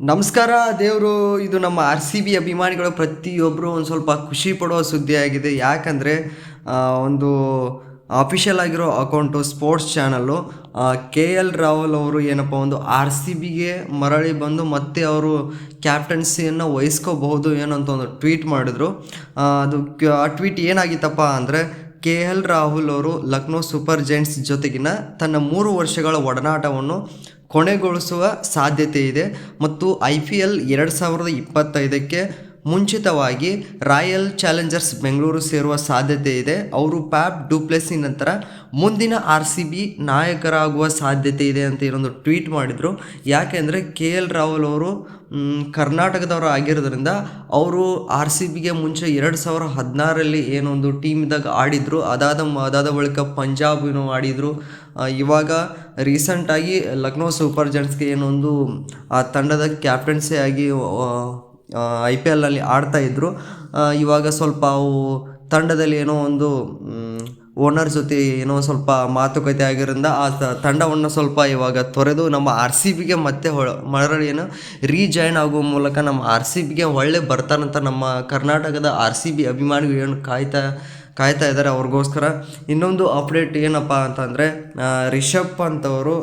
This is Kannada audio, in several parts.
ನಮಸ್ಕಾರ ದೇವರು, ಇದು ನಮ್ಮ ಆರ್ ಸಿ ಬಿ ಅಭಿಮಾನಿಗಳು ಪ್ರತಿಯೊಬ್ಬರು ಒಂದು ಸ್ವಲ್ಪ ಖುಷಿ ಪಡುವ ಸುದ್ದಿಯಾಗಿದೆ ಯಾಕಂದರೆ ಒಂದು ಅಫಿಷಿಯಲ್ ಆಗಿರೋ account sports channel K L Rahul ಅವರು ಏನಪ್ಪ, ಒಂದು ಆರ್ ಸಿ ಬಿಗೆ ಮರಳಿ ಬಂದು ಮತ್ತೆ ಅವರು ಕ್ಯಾಪ್ಟನ್ಸಿಯನ್ನು ವಹಿಸ್ಕೋಬಹುದು ಏನಂತ ಒಂದು ಟ್ವೀಟ್ ಮಾಡಿದ್ರು. ಅದು ಆ ಟ್ವೀಟ್ ಏನಾಗಿತ್ತಪ್ಪ ಅಂದರೆ ಕೆ ಎಲ್ ರಾಹುಲ್ ಅವರು ಲಕ್ನೋ ಸೂಪರ್ ಜೈಂಟ್ಸ್ ಜೊತೆಗಿನ ತನ್ನ ಮೂರು ವರ್ಷಗಳ ಒಡನಾಟವನ್ನು ಕೊನೆಗೊಳಿಸುವ ಸಾಧ್ಯತೆ ಇದೆ ಮತ್ತು ಐ ಪಿ ಎಲ್ ಎರಡು ಸಾವಿರದ ಇಪ್ಪತ್ತೈದಕ್ಕೆ ಮುಂಚಿತವಾಗಿ ರಾಯಲ್ ಚಾಲೆಂಜರ್ಸ್ ಬೆಂಗಳೂರು ಸೇರುವ ಸಾಧ್ಯತೆ ಇದೆ. ಅವರು ಪ್ಯಾಪ್ ಡುಪ್ಲೆಸಿ ನಂತರ ಮುಂದಿನ ಆರ್ ಸಿ ಬಿ ನಾಯಕರಾಗುವ ಸಾಧ್ಯತೆ ಇದೆ ಅಂತ ಏನೊಂದು ಟ್ವೀಟ್ ಮಾಡಿದರು. ಯಾಕೆಂದರೆ ಕೆ ಎಲ್ ರಾಹುಲ್ ಅವರು ಕರ್ನಾಟಕದವರು ಆಗಿರೋದ್ರಿಂದ ಅವರು ಆರ್ ಸಿ ಬಿಗೆ ಮುಂಚೆ ಎರಡು ಸಾವಿರ ಹದಿನಾರರಲ್ಲಿ ಏನೊಂದು ಟೀಮ್ದಾಗ ಆಡಿದರು. ಅದಾದ ಅದಾದ ಬಳಿಕ ಪಂಜಾಬಿನೂ ಆಡಿದರು. ಇವಾಗ ರೀಸೆಂಟಾಗಿ ಲಕ್ನೋ ಸೂಪರ್ ಜೆಂಟ್ಸ್ಗೆ ಏನೊಂದು, ಆ, ತಂಡದ ಕ್ಯಾಪ್ಟನ್ಸಿ ಆಗಿ ಐ ಪಿ ಎಲ್ನಲ್ಲಿ ಆಡ್ತಾ ಇದ್ದರು ಇವಾಗ ಸ್ವಲ್ಪ ಅವು ತಂಡದಲ್ಲಿ ಏನೋ ಒಂದು ಓನರ್ ಜೊತೆ ಏನೋ ಸ್ವಲ್ಪ ಮಾತುಕತೆ ಆಗಿರೋದ್ರಿಂದ ಆ ತಂಡವನ್ನು ಸ್ವಲ್ಪ ಇವಾಗ ತೊರೆದು ನಮ್ಮ ಆರ್ ಸಿ ಬಿಗೆ ಮತ್ತೆ ಹೊಳ, ಮರಳಿ ಏನು ರೀಜಾಯ್ನ್ ಆಗುವ ಮೂಲಕ ನಮ್ಮ ಆರ್ ಸಿ ಬಿಗೆ ಒಳ್ಳೆ ಬರ್ತಾರಂತ ನಮ್ಮ ಕರ್ನಾಟಕದ ಆರ್ ಸಿ ಬಿ ಅಭಿಮಾನಿಗಳು ಏನು ಕಾಯ್ತಾ ಕಾಯ್ತಾ ಇದ್ದಾರೆ ಅವ್ರಿಗೋಸ್ಕರ. ಇನ್ನೊಂದು ಅಪ್ಡೇಟ್ ಏನಪ್ಪ ಅಂತಂದರೆ ರಿಷಬ್ ಅಂತವರು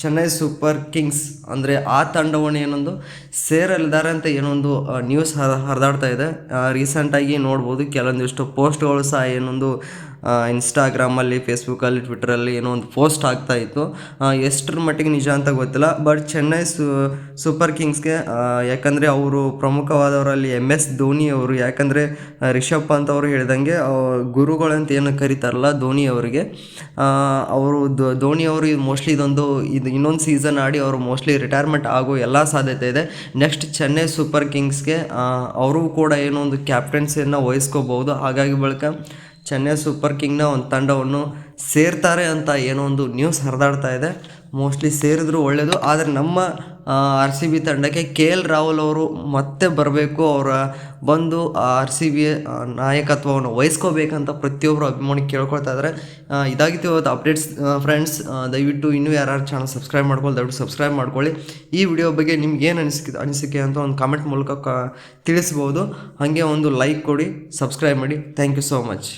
ಚೆನ್ನೈ ಸೂಪರ್ ಕಿಂಗ್ಸ್ ಅಂದರೆ ಆ ತಂಡವನ್ನು ಏನೊಂದು ಸೇರಲಿದ್ದಾರೆ ಅಂತ ಏನೊಂದು ನ್ಯೂಸ್ ಹರಿದಾಡ್ತಾ ಇದೆ. ರೀಸೆಂಟಾಗಿ ನೋಡ್ಬೋದು. ಕೆಲವೊಂದಿಷ್ಟು ಪೋಸ್ಟ್ಗಳು ಸಹ ಏನೊಂದು ಇನ್ಸ್ಟಾಗ್ರಾಮಲ್ಲಿ ಫೇಸ್ಬುಕ್ಕಲ್ಲಿ ಟ್ವಿಟ್ರಲ್ಲಿ ಏನೋ ಒಂದು ಪೋಸ್ಟ್ ಆಗ್ತಾ ಇತ್ತು. ಎಷ್ಟರ ಮಟ್ಟಿಗೆ ನಿಜ ಅಂತ ಗೊತ್ತಿಲ್ಲ. ಬಟ್ ಚೆನ್ನೈ ಸೂಪರ್ ಕಿಂಗ್ಸ್ಗೆ ಯಾಕಂದರೆ ಅವರು ಪ್ರಮುಖವಾದವರಲ್ಲಿ ಎಂ ಎಸ್ ಧೋನಿ ಅವರು, ಯಾಕಂದರೆ ರಿಷಬ್ ಪಂತ್ ಅವರು ಹೇಳಿದಂಗೆ ಗುರುಗಳಂತ ಏನು ಕರೀತಾರಲ್ಲ ಧೋನಿ ಅವರಿಗೆ. ಅವರು ಧೋನಿ ಅವರು ಮೋಸ್ಟ್ಲಿ ಇದೊಂದು, ಇದು ಇನ್ನೊಂದು ಸೀಸನ್ ಆಡಿ ಅವರು ಮೋಸ್ಟ್ಲಿ ರಿಟೈರ್ಮೆಂಟ್ ಆಗೋ ಎಲ್ಲ ಸಾಧ್ಯತೆ ಇದೆ. ನೆಕ್ಸ್ಟ್ ಚೆನ್ನೈ ಸೂಪರ್ ಕಿಂಗ್ಸ್ಗೆ ಅವರು ಕೂಡ ಏನೋ ಒಂದು ಕ್ಯಾಪ್ಟನ್ಸಿಯನ್ನು ವಹಿಸ್ಕೋಬಹುದು. ಹಾಗಾಗಿ ಬಳಿಕ ಚೆನ್ನೈ ಸೂಪರ್ ಕಿಂಗ್ನ ಒಂದು ತಂಡವನ್ನು ಸೇರ್ತಾರೆ ಅಂತ ಏನೋ ಒಂದು ನ್ಯೂಸ್ ಹರಿದಾಡ್ತಾ ಇದೆ. ಮೋಸ್ಟ್ಲಿ ಸೇರಿದ್ರು ಒಳ್ಳೆಯದು ಆದರೆ ನಮ್ಮ ಆರ್ ಸಿ ಬಿ ತಂಡಕ್ಕೆ ಕೆ ಎಲ್ ರಾಹುಲ್ ಅವರು ಮತ್ತೆ ಬರಬೇಕು, ಅವರ ಬಂದು ಆರ್ ಸಿ ಬಿ ನಾಯಕತ್ವವನ್ನು ವಹಿಸ್ಕೋಬೇಕಂತ ಪ್ರತಿಯೊಬ್ಬರು ಅಭಿಮಾನಿ ಕೇಳ್ಕೊಳ್ತಾ ಇದ್ದಾರೆ ಇದಾಗಿತ್ತು ಇವತ್ತು ಅಪ್ಡೇಟ್ಸ್ ಫ್ರೆಂಡ್ಸ್ ದಯವಿಟ್ಟು ಇನ್ನೂ ಯಾರು ಚಾನಲ್ ಸಬ್ಸ್ಕ್ರೈಬ್ ಮಾಡ್ಕೊಳ್ಳಿ ದಯವಿಟ್ಟು ಸಬ್ಸ್ಕ್ರೈಬ್ ಮಾಡ್ಕೊಳ್ಳಿ. ಈ ವಿಡಿಯೋ ಬಗ್ಗೆ ನಿಮ್ಗೆ ಏನು ಅನಿಸಿಕೆ ಅನಿಸಿಕೆ ಅಂತ ಒಂದು ಕಾಮೆಂಟ್ ಮೂಲಕ ಕ, ತಿಳಿಸ್ಬೋದು. ಹಾಗೆ ಒಂದು ಲೈಕ್ ಕೊಡಿ ಸಬ್ಸ್ಕ್ರೈಬ್ ಮಾಡಿ. Thank you so much